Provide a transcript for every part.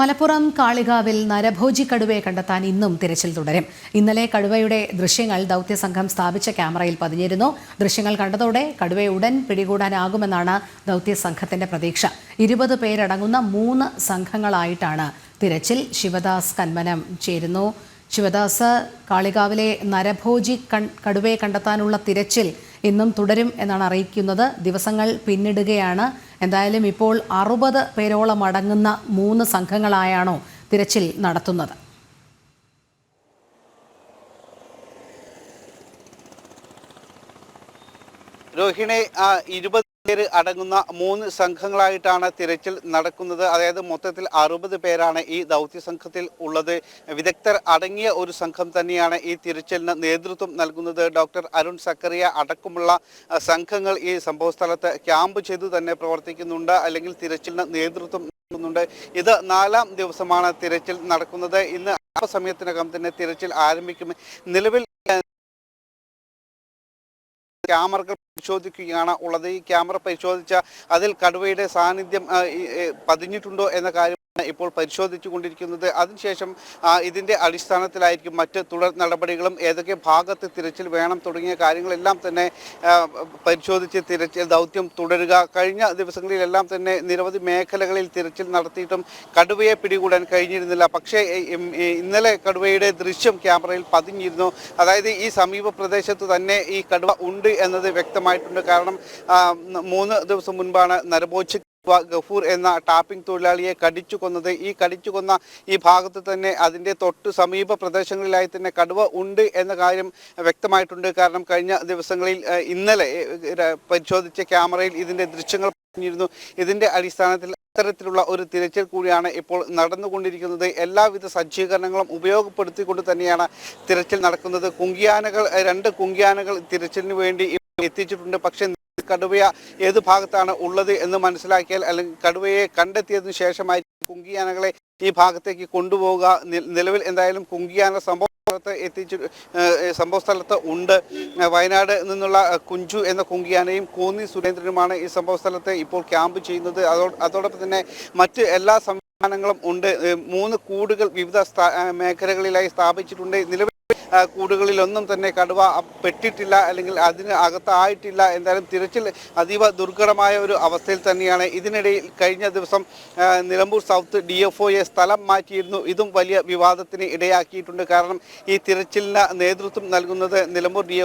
മലപ്പുറം കാളികാവിൽ നരഭോജി കടുവയെ കണ്ടെത്താൻ ഇന്നും തിരച്ചിൽ തുടരും. ഇന്നലെ കടുവയുടെ ദൃശ്യങ്ങൾ ദൗത്യസംഘം സ്ഥാപിച്ച ക്യാമറയിൽ പതിഞ്ഞിരുന്നു. ദൃശ്യങ്ങൾ കണ്ടതോടെ കടുവയെ ഉടൻ പിടികൂടാനാകുമെന്നാണ് ദൗത്യസംഘത്തിന്റെ പ്രതീക്ഷ. ഇരുപത് പേരടങ്ങുന്ന മൂന്ന് സംഘങ്ങളായിട്ടാണ് തിരച്ചിൽ. ശിവദാസ് കന്മനം ചേരുന്നു. ശിവദാസ് കാളികാവിലെ നരഭോജി കടുവയെ കണ്ടെത്താനുള്ള തിരച്ചിൽ ഇന്നും തുടരും എന്നാണ് അറിയിക്കുന്നത്. ദിവസങ്ങൾ പിന്നിടുകയാണ്. എന്തായാലും ഇപ്പോൾ അറുപത് പേരോളം അടങ്ങുന്ന മൂന്ന് സംഘങ്ങളായാണോ തിരച്ചിൽ നടത്തുന്നത്. രോഹിണി ഇരുപത് പേര് അടങ്ങുന്ന മൂന്ന് സംഘങ്ങളായിട്ടാണ് തിരച്ചിൽ നടക്കുന്നത്. അതായത് മൊത്തത്തിൽ അറുപത് പേരാണ് ഈ ദൗത്യ സംഘത്തിൽ ഉള്ളത്. വിദഗ്ധർ അടങ്ങിയ ഒരു സംഘം തന്നെയാണ് ഈ തിരച്ചിലിന് നേതൃത്വം നൽകുന്നത്. ഡോക്ടർ അരുൺ സക്കറിയ അടക്കമുള്ള സംഘങ്ങൾ ഈ സംഭവ സ്ഥലത്ത് ക്യാമ്പ് ചെയ്തു തന്നെ പ്രവർത്തിക്കുന്നുണ്ട്. അല്ലെങ്കിൽ തിരച്ചിലിന് നേതൃത്വം നൽകുന്നുണ്ട്. ഇത് നാലാം ദിവസമാണ് തിരച്ചിൽ നടക്കുന്നത്. ഇന്ന് അല്പസമയത്തിനകം തന്നെ തിരച്ചിൽ ആരംഭിക്കും. നിലവിൽ ക്യാമറകൾ പരിശോധിക്കുകയാണ് ഉള്ളത്. ഈ ക്യാമറ പരിശോധിച്ച അതിൽ കടുവയുടെ സാന്നിധ്യം പതിഞ്ഞിട്ടുണ്ടോ എന്ന കാര്യമാണ് ഇപ്പോൾ പരിശോധിച്ചു കൊണ്ടിരിക്കുന്നത് അതിനുശേഷം ഇതിന്റെ അടിസ്ഥാനത്തിലായിരിക്കും മറ്റ് തുടർ നടപടികളും ഏതൊക്കെ ഭാഗത്ത് തിരച്ചിൽ വേണം തുടങ്ങിയ കാര്യങ്ങളെല്ലാം തന്നെ പരിശോധിച്ച് തിരച്ചിൽ ദൗത്യം തുടരുക. കഴിഞ്ഞ ദിവസങ്ങളിലെല്ലാം തന്നെ നിരവധി മേഖലകളിൽ തിരച്ചിൽ നടത്തിയിട്ടും കടുവയെ പിടികൂടാൻ കഴിഞ്ഞിരുന്നില്ല. പക്ഷേ ഇന്നലെ കടുവയുടെ ദൃശ്യം ക്യാമറയിൽ പതിഞ്ഞിരുന്നു. അതായത് ഈ സമീപ പ്രദേശത്ത് തന്നെ ഈ കടുവ ഉണ്ട് എന്നത് വ്യക്തമായിട്ടുണ്ട്. കാരണം മൂന്ന് ദിവസം മുൻപാണ് നരബോച്ച് ഗഫൂർ എന്ന ടാപ്പിംഗ് തൊഴിലാളിയെ കടിച്ചു കൊന്നത്. ഈ കടിച്ചു കൊന്ന ഈ ഭാഗത്ത് തന്നെ അതിന്റെ തൊട്ട് സമീപ പ്രദേശങ്ങളിലായി തന്നെ കടുവ ഉണ്ട് എന്ന കാര്യം വ്യക്തമായിട്ടുണ്ട്. കാരണം കഴിഞ്ഞ ദിവസങ്ങളിൽ ഇന്നലെ പരിശോധിച്ച ക്യാമറയിൽ ഇതിന്റെ ദൃശ്യങ്ങൾ പറഞ്ഞിരുന്നു. ഇതിന്റെ അടിസ്ഥാനത്തിൽ അത്തരത്തിലുള്ള ഒരു തിരച്ചിൽ കൂടിയാണ് ഇപ്പോൾ നടന്നുകൊണ്ടിരിക്കുന്നത്. എല്ലാവിധ സജ്ജീകരണങ്ങളും ഉപയോഗപ്പെടുത്തിക്കൊണ്ട് തന്നെയാണ് തിരച്ചിൽ നടക്കുന്നത്. കുങ്കിയാനകൾ രണ്ട് കുങ്കിയാനകൾ തിരച്ചിലിന് വേണ്ടി എത്തിച്ചിട്ടുണ്ട്. പക്ഷേ കടുവയ ഏത് ഭാഗത്താണ് ഉള്ളത് എന്ന് മനസ്സിലാക്കിയാൽ അല്ലെങ്കിൽ കടുവയെ കണ്ടെത്തിയതിനു ശേഷമായി കുങ്കിയാനകളെ ഈ ഭാഗത്തേക്ക് കൊണ്ടുപോവുക. നിലവിൽ എന്തായാലും കുങ്കിയാന സംഭവം എത്തിച്ചു സംഭവ സ്ഥലത്ത് ഉണ്ട്. വയനാട് നിന്നുള്ള കുഞ്ചു എന്ന കുങ്കിയാനയും കോന്നി സുരേന്ദ്രനുമാണ് ഈ സംഭവ സ്ഥലത്ത് ഇപ്പോൾ ക്യാമ്പ് ചെയ്യുന്നത്. അതോടൊപ്പം തന്നെ മറ്റ് എല്ലാ സംവിധാനങ്ങളും ഉണ്ട്. മൂന്ന് കൂടുകൾ വിവിധ മേഖലകളിലായി സ്ഥാപിച്ചിട്ടുണ്ട്. നിലവിൽ കൂടുകളിലൊന്നും തന്നെ കടുവ പെട്ടിട്ടില്ല അല്ലെങ്കിൽ അതിന് അകത്തായിട്ടില്ല. എന്തായാലും തിരച്ചിൽ അതീവ ദുർഘടമായ ഒരു അവസ്ഥയിൽ തന്നെയാണ്. ഇതിനിടയിൽ കഴിഞ്ഞ ദിവസം നിലമ്പൂർ സൗത്ത് ഡി സ്ഥലം മാറ്റിയിരുന്നു. ഇതും വലിയ വിവാദത്തിന് ഇടയാക്കിയിട്ടുണ്ട്. കാരണം ഈ തിരച്ചിലിന് നേതൃത്വം നൽകുന്നത് നിലമ്പൂർ ഡി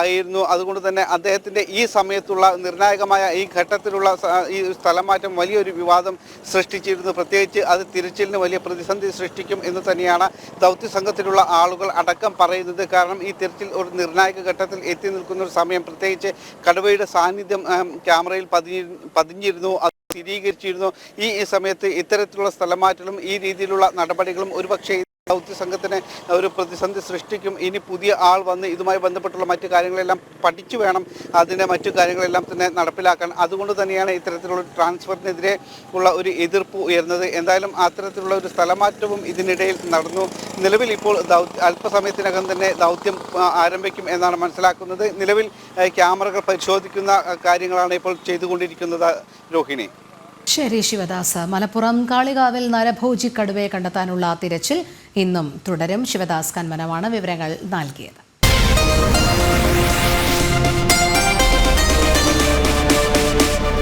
ആയിരുന്നു. അതുകൊണ്ട് തന്നെ അദ്ദേഹത്തിന്റെ ഈ സമയത്തുള്ള നിർണായകമായ ഈ ഘട്ടത്തിലുള്ള ഈ സ്ഥലം മാറ്റം വലിയൊരു വിവാദം സൃഷ്ടിച്ചിരുന്നു. പ്രത്യേകിച്ച് അത് തിരച്ചിലിന് വലിയ പ്രതിസന്ധി സൃഷ്ടിക്കും എന്ന് തന്നെയാണ് ദൗത്യ സംഘത്തിലുള്ള ആളുകൾ അടക്കം പറയുന്നത് കാരണം ഈ തിരച്ചിൽ ഒരു നിർണായക ഘട്ടത്തിൽ എത്തി നിൽക്കുന്ന ഒരു സമയം. പ്രത്യേകിച്ച് കടുവയുടെ സാന്നിധ്യം ക്യാമറയിൽ പതിഞ്ഞി പതിഞ്ഞിരുന്നു സ്ഥിരീകരിച്ചിരുന്നു. ഈ ഈ സമയത്ത് ഇത്തരത്തിലുള്ള സ്ഥലമാറ്റലും ഈ രീതിയിലുള്ള നടപടികളും ഒരുപക്ഷെ ദൗത്യ സംഘത്തിന് ഒരു പ്രതിസന്ധി സൃഷ്ടിക്കും. ഇനി പുതിയ ആൾ വന്ന് ഇതുമായി ബന്ധപ്പെട്ടുള്ള മറ്റു കാര്യങ്ങളെല്ലാം പഠിച്ചു വേണം. അതിന്റെ മറ്റു കാര്യങ്ങളെല്ലാം തന്നെ നടപ്പിലാക്കാൻ. അതുകൊണ്ട് തന്നെയാണ് ഇത്തരത്തിലുള്ള ട്രാൻസ്ഫറിനെതിരെ ഉള്ള ഒരു എതിർപ്പ് ഉയർന്നത്. എന്തായാലും അത്തരത്തിലുള്ള ഒരു സ്ഥലമാറ്റവും ഇതിനിടയിൽ നടന്നു. നിലവിൽ ഇപ്പോൾ അല്പസമയത്തിനകം തന്നെ ദൗത്യം ആരംഭിക്കും എന്നാണ് മനസ്സിലാക്കുന്നത്. നിലവിൽ ക്യാമറകൾ പരിശോധിക്കുന്ന കാര്യങ്ങളാണ് ഇപ്പോൾ ചെയ്തുകൊണ്ടിരിക്കുന്നത് രോഹിണി. ശരി ശിവദാസ്. മലപ്പുറം കാളികാവിൽ നരഭോജി കടുവയെ കണ്ടെത്താനുള്ള തിരച്ചിൽ ഇന്നും തുടരും. ശിവദാസ് കന്മനമാണ് വിവരങ്ങൾ നൽകിയത്.